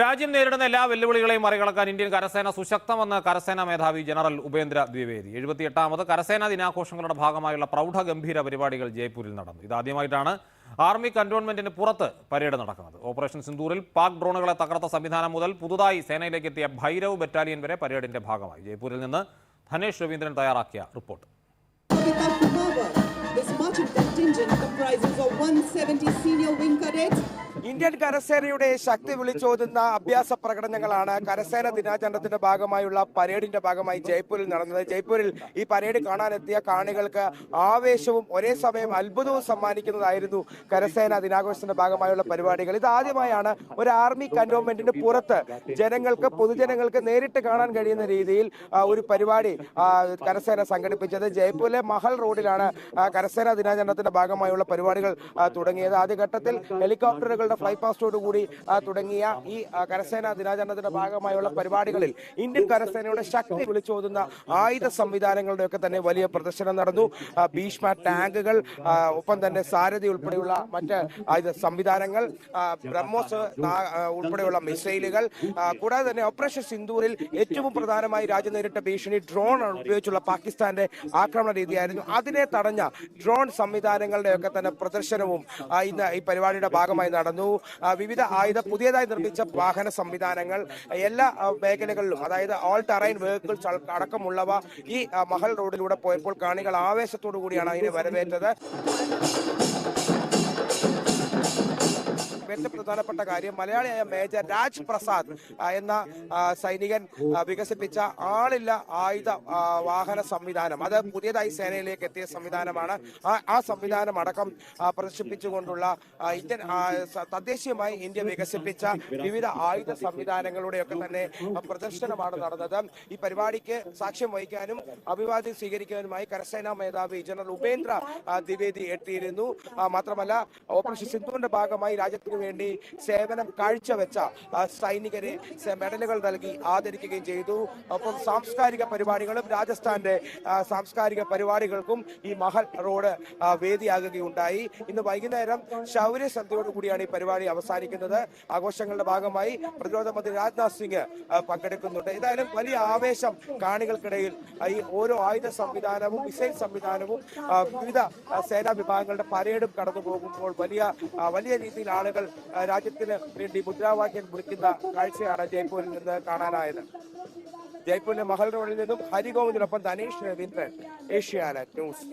രാജ്യം നേരിടുന്ന എല്ലാ വെല്ലുവിളികളെയും മറികടക്കാൻ ഇന്ത്യൻ കരസേന സുശക്തമെന്ന് കരസേനാ മേധാവി ജനറൽ ഉപേന്ദ്ര ദ്വിവേദി. എഴുപത്തിയെട്ടാമത് കരസേനാ ദിനാഘോഷങ്ങളുടെ ഭാഗമായുള്ള പ്രൗഢഗംഭീര പരിപാടികൾ ജയ്പൂരിൽ നടന്നു. ഇതാദ്യമായിട്ടാണ് ആർമി കന്റോൺമെന്റിന് പുറത്ത് പരേഡ് നടക്കുന്നത്. ഓപ്പറേഷൻ സിന്ദൂറിൽ പാക് ഡ്രോണുകളെ തകർത്ത സംവിധാനം മുതൽ പുതുതായി സേനയിലേക്ക് എത്തിയ ഭൈരവ് ബറ്റാലിയൻ വരെ പരേഡിന്റെ ഭാഗമായി. ജയ്പൂരിൽ നിന്ന് ധനേഷ് രവീന്ദ്രൻ തയ്യാറാക്കിയ report. This of contingent comprises of 170 senior wing cadets Indian കരസേനയുടെ ശക്തി വിളിച്ചോതുന്ന അഭ്യാസ പ്രകടനങ്ങളാണ് കരസേന ദിനാചരണത്തിന്റെ ഭാഗമായുള്ള പരേഡിന്റെ ഭാഗമായി ജയ്പൂരിൽ നടന്നത്. ജയ്പൂരിൽ ഈ പരേഡ് കാണാനെത്തിയ കാണികൾക്ക് ആവേശവും ഒരേ സമയം അത്ഭുതവും സമ്മാനിക്കുന്നതായിരുന്നു കരസേന ദിനാഘോഷത്തിന്റെ ഭാഗമായുള്ള പരിപാടികൾ. ഇത് ആദ്യമായാണ് ഒരു ആർമി കന്റോൺമെന്റിന് പുറത്ത് ജനങ്ങൾക്ക് പൊതുജനങ്ങൾക്ക് നേരിട്ട് കാണാൻ കഴിയുന്ന രീതിയിൽ ഒരു പരിപാടി കരസേന സംഘടിപ്പിച്ചത്. ജയ്പൂരിലെ മഹൽ റോഡിലാണ് കരസേന ദിനാചരണത്തിന്റെ ഭാഗമായുള്ള പരിപാടികൾ തുടങ്ങിയത്. ആദ്യഘട്ടത്തിൽ ഹെലികോപ്റ്ററുകളുടെ ഫ്ലൈ പാസ്റ്റോടുകൂടി തുടങ്ങിയ ഈ കരസേനാ ദിനാചരണത്തിന്റെ ഭാഗമായുള്ള പരിപാടികളിൽ ഇന്ത്യൻ കരസേനയുടെ ശക്തി വിളിച്ചോതുന്ന ആയുധ സംവിധാനങ്ങളുടെ ഒക്കെ തന്നെ വലിയ പ്രദർശനം നടന്നു. ഭീഷ്മ ടാങ്കുകൾ ഒപ്പം തന്നെ സാരഥി ഉൾപ്പെടെയുള്ള മറ്റ് ആയുധ സംവിധാനങ്ങൾ ബ്രഹ്മോസ് ഉൾപ്പെടെയുള്ള മിസൈലുകൾ കൂടാതെ തന്നെ ഓപ്പറേഷൻ സിന്ധൂരിൽ ഏറ്റവും പ്രധാനമായി രാജ്യം നേരിട്ട ഭീഷണി ഡ്രോൺ ഉപയോഗിച്ചുള്ള പാകിസ്ഥാന്റെ ആക്രമണ രീതിയായിരുന്നു. അതിനെ തടഞ്ഞ ഡ്രോൺ സംവിധാനങ്ങളുടെ ഒക്കെ തന്നെ പ്രദർശനവും ഇന്ന് ഈ പരിപാടിയുടെ ഭാഗമായി നടന്നു. ആ, വിവിധ ആയുധ പുതിയതായി നിർമ്മിച്ച വാഹന സംവിധാനങ്ങൾ എല്ലാ മേഖലകളിലും അതായത് ഓൾ ടെറൈൻ വെഹിക്കിൾസ് അടക്കമുള്ളവ ഈ മഹൽ റോഡിലൂടെ പോയപ്പോൾ കാണികൾ ആവേശത്തോടു കൂടിയാണ് അതിനെ വരവേറ്റത്. ഏറ്റവും പ്രധാനപ്പെട്ട കാര്യം മലയാളിയായ മേജർ രാജ് പ്രസാദ് എന്ന സൈനികൻ വികസിപ്പിച്ച ആളില്ല ആയുധ വാഹന സംവിധാനം. അത് പുതിയതായി സേനയിലേക്ക് എത്തിയ സംവിധാനമാണ്. ആ സംവിധാനം അടക്കം പ്രദർശിപ്പിച്ചുകൊണ്ടുള്ള ഇന്ത്യൻ തദ്ദേശീയമായി ഇന്ത്യ വികസിപ്പിച്ച വിവിധ ആയുധ സംവിധാനങ്ങളുടെയൊക്കെ തന്നെ പ്രദർശനമാണ് നടന്നത്. ഈ പരിപാടിക്ക് സാക്ഷ്യം വഹിക്കാനും അഭിവാദ്യം സ്വീകരിക്കാനുമായി കരസേനാ മേധാവി ജനറൽ ഉപേന്ദ്ര ദ്വിവേദി എത്തിയിരുന്നു. മാത്രമല്ല ഓപ്പറേഷൻ സിന്ധുവിന്റെ ഭാഗമായി രാജ്യത്തിന് വേണ്ടി സേവനം കാഴ്ചവെച്ച സൈനികരെ മെഡലുകൾ നൽകി ആദരിക്കുകയും ചെയ്തു. ഒപ്പം സാംസ്കാരിക പരിപാടികളും രാജസ്ഥാന്റെ സാംസ്കാരിക പരിപാടികൾക്കും ഈ മഹൽ റോഡ് വേദിയാകുകയുണ്ടായി. ഇന്ന് വൈകുന്നേരം ശൗര്യസന്ധ്യയോട് കൂടിയാണ് ഈ പരിപാടി അവസാനിക്കുന്നത്. ആഘോഷങ്ങളുടെ ഭാഗമായി പ്രതിരോധ മന്ത്രി രാജ്നാഥ് സിംഗ് പങ്കെടുക്കുന്നുണ്ട്. ഏതായാലും വലിയ ആവേശം കാണികൾക്കിടയിൽ ഈ ഓരോ ആയുധ സംവിധാനവും മിസൈൽ സംവിധാനവും വിവിധ സേനാ വിഭാഗങ്ങളുടെ പരേഡും കടന്നു പോകുമ്പോൾ വലിയ വലിയ രീതിയിൽ ആളുകൾ രാജ്യത്തിന് വേണ്ടി മുദ്രാവാക്യം വിളിക്കുന്ന കാഴ്ചയാണ് ജയ്പൂരിൽ നിന്ന് കാണാനായത്. ജയ്പൂരിലെ മഹൽ റോഡിൽ നിന്നും ഹരിഗോവിന്ദിനൊപ്പം ധനേഷ് രവീന്ദ്രൻ ഏഷ്യാനെറ്റ് ന്യൂസ്.